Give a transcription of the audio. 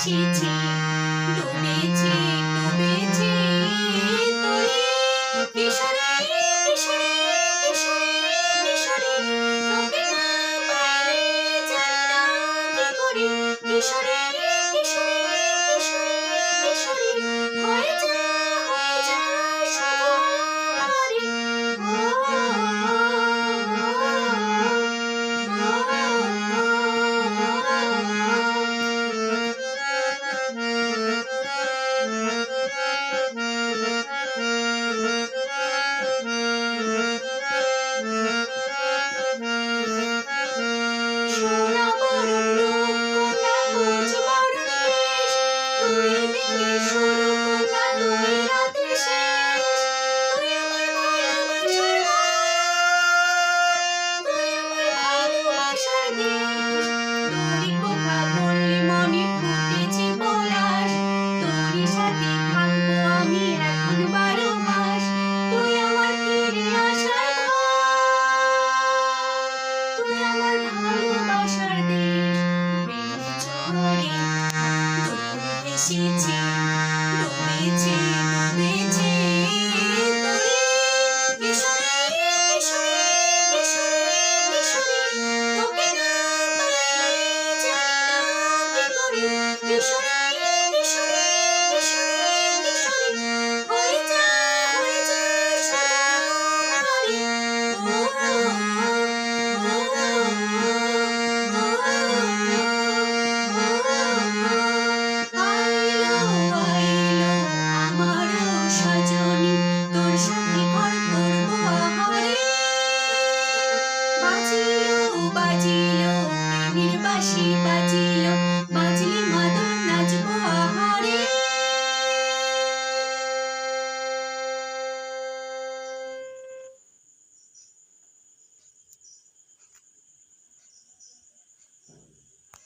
এসেছি। ডুবেছি ডুবেছি। তোরে কিশোরে কিশোরে কিশোরে কিশোরে, তোকে না পাইলে জানি না কি করে। কিশোরে ভালোবাসার দেশ চরণে এসেছি ডুবেছি ডুবেছি